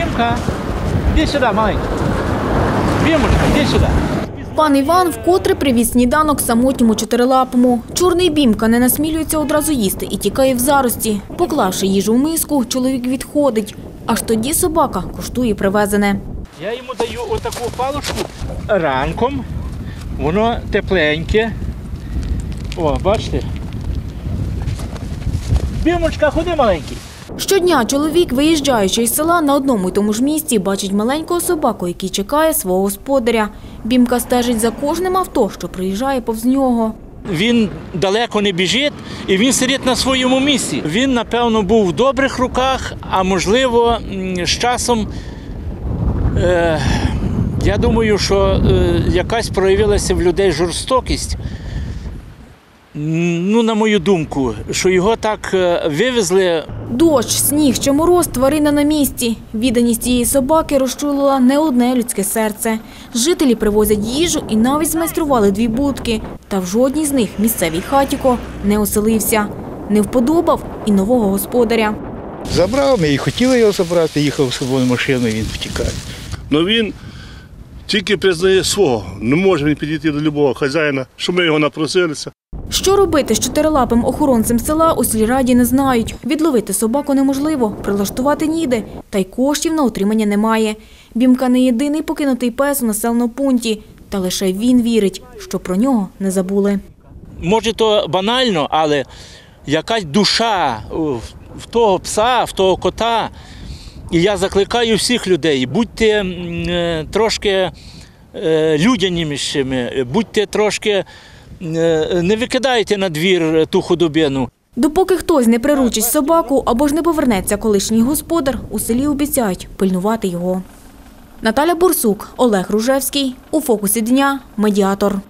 Бімка, іди сюди, маленький. Бімочка, іди сюди. Пан Іван вкотре привіз сніданок самотньому чотирилапому. Чорний бімка не насмілюється одразу їсти і тікає в зарості. Поклавши їжу в миску, чоловік відходить. Аж тоді собака куштує привезене. Я йому даю отаку паличку ранком. Воно тепленьке. О, бачите? Бімочка, ходи маленький. Щодня чоловік, виїжджаючи із села, на одному й тому ж місці бачить маленького собаку, який чекає свого господаря. Бімка стежить за кожним авто, що проїжджає повз нього. Він далеко не біжить і він сидить на своєму місці. Він, напевно, був в добрих руках, а можливо, з часом. Е, я думаю, що е, якась проявилася в людей жорстокість. Ну, на мою думку, що його так е, вивезли Дощ, сніг чи мороз тварина на місці. Відданість цієї собаки розчулила не одне людське серце. Жителі привозять їжу і навіть змайстрували дві будки. Та в жодній з них місцевий хатіко не оселився. Не вподобав і нового господаря. Забрав, ми і хотіли його забрати, їхав з собою машиною, він втікає. Ну він тільки признає свого. Не може він підійти до любого хазяїна, що ми його напросилися. Що робити з чотирилапим охоронцем села у сільраді не знають. Відловити собаку неможливо, прилаштувати ніде, та й коштів на утримання немає. Бімка не єдиний покинутий пес у населеному пункті, та лише він вірить, що про нього не забули. може то банально, але якась душа в того пса, в того кота. І я закликаю всіх людей, будьте е, трошки е, людянішими, будьте трошки, не викидайте на двір ту худобину. Допоки хтось не приручить собаку або ж не повернеться колишній господар, у селі обіцяють пильнувати його. Наталя Бурсук, Олег Ружевський. У фокусі дня. Медіатор.